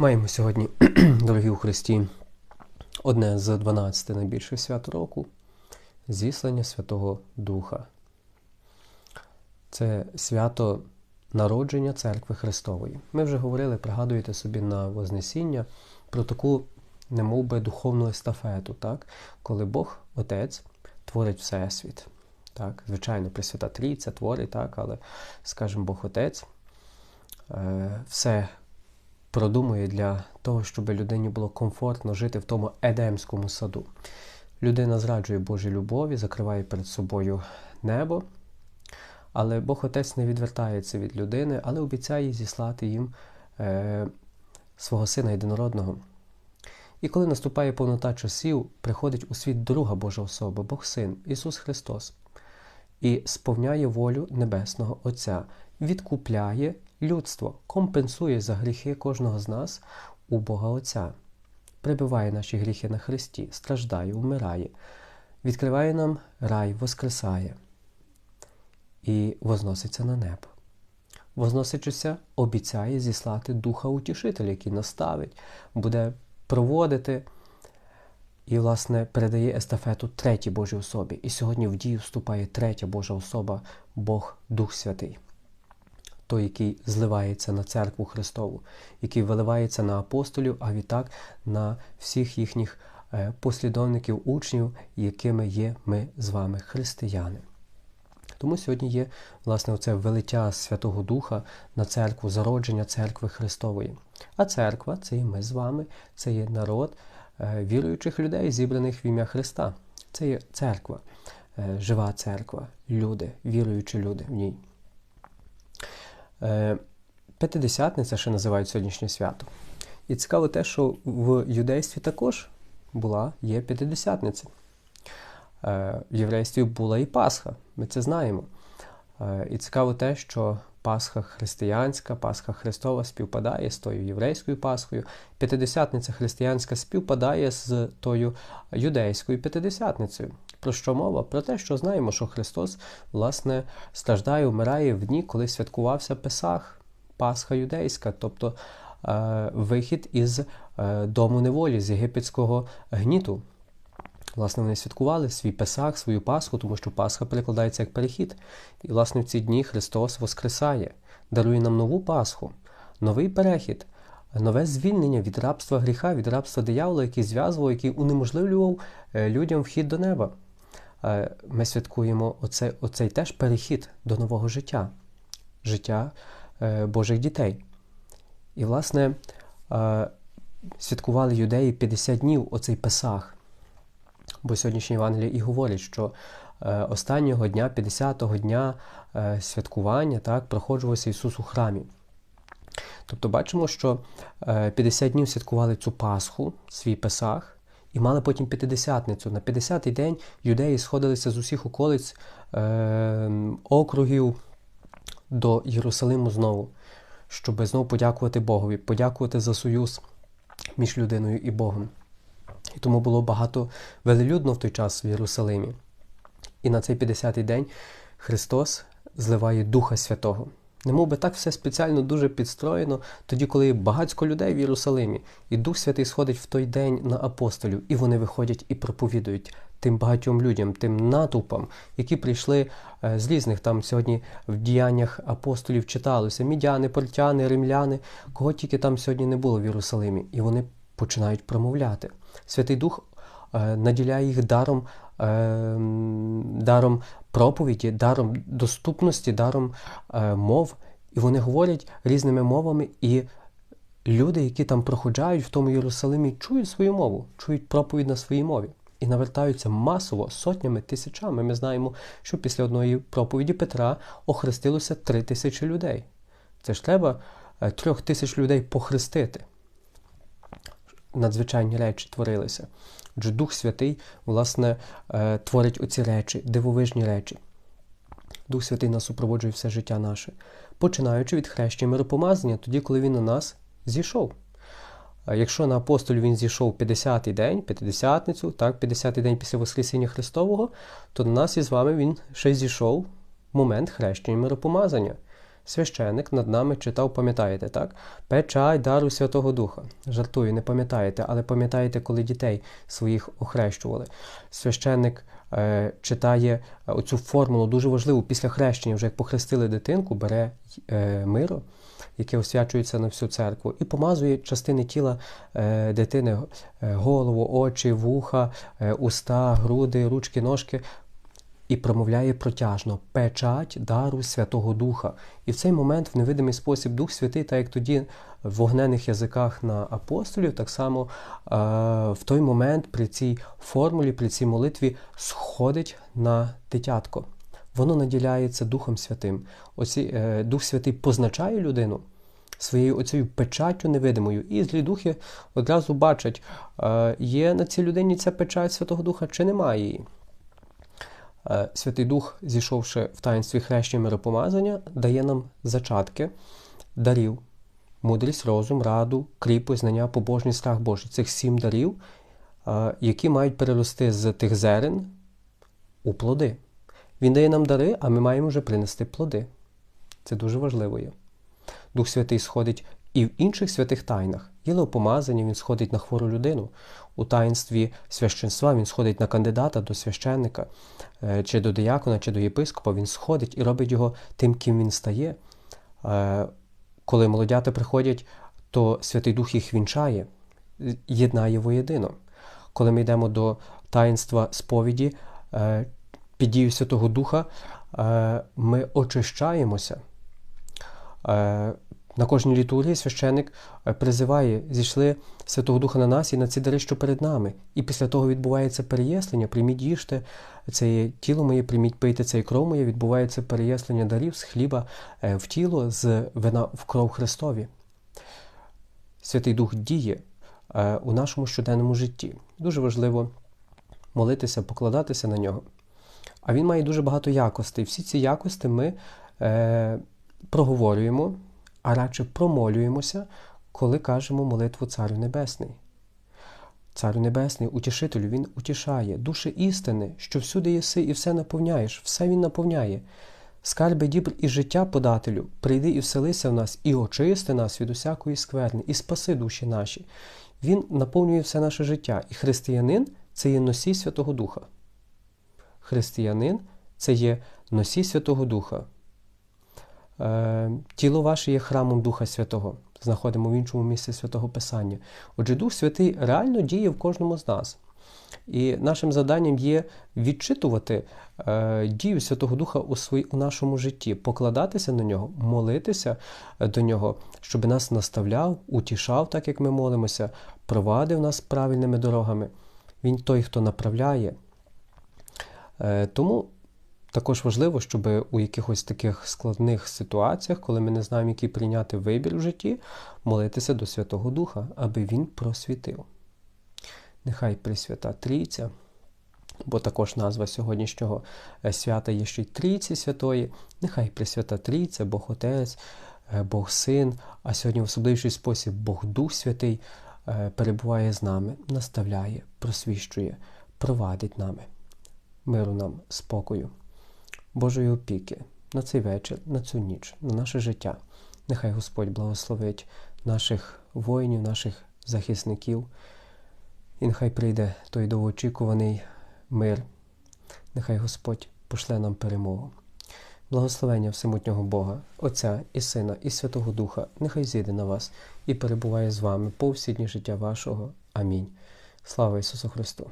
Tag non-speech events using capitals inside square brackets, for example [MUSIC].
Маємо сьогодні, [CLEARS THROAT] дорогі у Христі, одне з 12 найбільших свят року зіслання Святого Духа. Це свято народження Церкви Христової. Ми вже говорили, пригадуєте собі на Вознесіння про таку, немовби, духовну естафету, так? коли Бог Отець творить Всесвіт. Так? Звичайно, Пресвята Трійця творить, так? але, скажімо, Бог Отець е, все продумує для того, щоб людині було комфортно жити в тому Едемському саду. Людина зраджує Божій любові, закриває перед собою небо, але Бог Отець не відвертається від людини, але обіцяє зіслати їм е, свого Сина єдинородного. І коли наступає повнота часів, приходить у світ друга Божа особа, Бог Син, Ісус Христос, і сповняє волю Небесного Отця, відкупляє людство, компенсує за гріхи кожного з нас у Бога Отця, прибиває наші гріхи на Христі, страждає, вмирає, відкриває нам рай, воскресає і возноситься на небо. Возносячися, обіцяє зіслати Духа Утішителя, який наставить, буде проводити і, власне, передає естафету третій Божій особі. І сьогодні в дію вступає третя Божа особа, Бог Дух Святий той, який зливається на церкву Христову, який виливається на апостолів, а відтак на всіх їхніх е, послідовників, учнів, якими є ми з вами, християни. Тому сьогодні є власне оце велиття Святого Духа на церкву, зародження церкви Христової. А церква це і ми з вами, це є народ е, віруючих людей, зібраних в ім'я Христа. Це є церква, е, жива церква, люди, віруючі люди в ній. Е, п'ятидесятниця ще називають сьогоднішнє свято. І цікаво те, що в юдействі також була є п'ятидесятниця. Е, в єврействі була і Пасха, ми це знаємо. Е, і цікаво те, що Пасха християнська, Пасха Христова співпадає з тою єврейською Пасхою. П'ятидесятниця християнська співпадає з тою юдейською п'ятидесятницею. Про що мова? Про те, що знаємо, що Христос, власне, страждає, вмирає в дні, коли святкувався Песах, Пасха юдейська, тобто е, вихід із е, дому неволі, з єгипетського гніту. Власне, вони святкували свій Песах, свою Пасху, тому що Пасха перекладається як перехід. І, власне, в ці дні Христос воскресає, дарує нам нову Пасху, новий перехід, нове звільнення від рабства гріха, від рабства диявола, який зв'язував, який унеможливлював е, людям вхід до неба. Е, ми святкуємо оцей, оцей теж перехід до нового життя, життя е, Божих дітей. І, власне, святкували юдеї 50 днів оцей Песах. Бо сьогоднішній Євангелії і говорить, що е, останнього дня, 50-го дня е, святкування так, проходжувався Ісус у храмі. Тобто бачимо, що 50 е, днів святкували цю Пасху, свій Песах, і мали потім п'ятидесятницю. На 50-й день юдеї сходилися з усіх околиць е, округів до Єрусалиму знову, щоб знову подякувати Богові, подякувати за союз між людиною і Богом. І тому було багато велелюдно в той час в Єрусалимі. І на цей 50-й день Христос зливає Духа Святого. Немов би так все спеціально дуже підстроєно, тоді, коли багатько людей в Єрусалимі, і Дух Святий сходить в той день на апостолів, і вони виходять і проповідують тим багатьом людям, тим натовпам, які прийшли е, з різних там сьогодні в діяннях апостолів читалося: мідяни, портяни, римляни, кого тільки там сьогодні не було в Єрусалимі, і вони починають промовляти. Святий Дух е, наділяє їх даром даром проповіді, даром доступності, даром е, мов. І вони говорять різними мовами, і люди, які там проходжають в тому Єрусалимі, чують свою мову, чують проповідь на своїй мові. І навертаються масово сотнями, тисячами. Ми знаємо, що після одної проповіді Петра охрестилося три тисячі людей. Це ж треба трьох тисяч людей похрестити надзвичайні речі творилися. Отже, Дух Святий, власне, е, творить оці речі, дивовижні речі. Дух Святий нас супроводжує все життя наше, починаючи від хрещення миропомазання, тоді, коли він на нас зійшов. Якщо на апостолі він зійшов 50-й день, п'ятидесятницю, так, 50-й день після Воскресіння Христового, то на нас із вами він ще зійшов момент хрещення миропомазання. Священик над нами читав, пам'ятаєте, так? Печать дару Святого Духа. Жартую, не пам'ятаєте, але пам'ятаєте, коли дітей своїх охрещували. Священник е, читає оцю формулу дуже важливу після хрещення, вже як похрестили дитинку, бере е, миро, яке освячується на всю церкву, і помазує частини тіла е, дитини, е, голову, очі, вуха, е, уста, груди, ручки, ножки і промовляє протяжно печать дару Святого Духа. І в цей момент, в невидимий спосіб, Дух Святий, так як тоді в вогнених язиках на апостолів, так само е, в той момент при цій формулі, при цій молитві сходить на дитятко. Воно наділяється Духом Святим. Оці, е, Дух Святий позначає людину. Своєю оцею печаттю невидимою. І злі духи одразу бачать, е, є на цій людині ця печать Святого Духа чи немає її. Е, Святий Дух, зійшовши в таїнстві хрещення миропомазання, дає нам зачатки дарів, мудрість, розум, раду, кріпость, знання, побожність, страх Божий. Цих сім дарів, е, які мають перерости з тих зерен у плоди. Він дає нам дари, а ми маємо вже принести плоди. Це дуже важливо є. Дух Святий сходить і в інших святих тайнах. Єлеопомазання він сходить на хвору людину. У таїнстві священства він сходить на кандидата до священника, е, чи до диякона, чи до єпископа. Він сходить і робить його тим, ким він стає. Е, коли молодята приходять, то Святий Дух їх вінчає, єднає воєдино. Коли ми йдемо до таїнства сповіді, е, під дією Святого Духа, ми очищаємося. На кожній літургії священик е, призиває, зійшли Святого Духа на нас і на ці дари, що перед нами. І після того відбувається переяснення, прийміть їжте, це є тіло моє, прийміть пийте це кров моє, відбувається переяснення дарів з хліба е, в тіло, з вина в кров Христові. Святий Дух діє е, у нашому щоденному житті. Дуже важливо молитися, покладатися на нього. А він має дуже багато якостей. Всі ці якості ми проговорюємо а радше промолюємося, коли кажемо молитву Царю Небесний. Царю Небесний, утішителю, Він утішає, душі істини, що всюди єси і все наповняєш, все Він наповняє. Скарби дібр і життя подателю, прийди і вселися в нас, і очисти нас від усякої скверни, і спаси душі наші. Він наповнює все наше життя. І християнин це є носій Святого Духа. Християнин це є носій Святого Духа. Е, тіло ваше є храмом Духа Святого. Знаходимо в іншому місці святого Писання. Отже, Дух Святий реально діє в кожному з нас. І нашим завданням є відчитувати е, дію Святого Духа у свої, у нашому житті, покладатися на нього, молитися е, до нього, щоб нас наставляв, утішав, так як ми молимося, провадив нас правильними дорогами. Він той, хто направляє. Е, тому також важливо, щоб у якихось таких складних ситуаціях, коли ми не знаємо, який прийняти вибір в житті, молитися до Святого Духа, аби Він просвітив. Нехай Пресвята Трійця, бо також назва сьогоднішнього е, свята є ще й Трійці Святої, нехай Пресвята Трійця, Бог Отець, е, Бог Син, а сьогодні в особливий спосіб Бог Дух Святий е, перебуває з нами, наставляє, просвіщує, провадить нами. Миру нам, спокою. Божої опіки на цей вечір, на цю ніч, на наше життя. Нехай Господь благословить наших воїнів, наших захисників, і нехай прийде той довгоочікуваний мир. Нехай Господь пошле нам перемогу. Благословення всемутнього Бога, Отця і Сина, і Святого Духа, нехай зійде на вас і перебуває з вами по всі дні життя вашого. Амінь. Слава Ісусу Христу!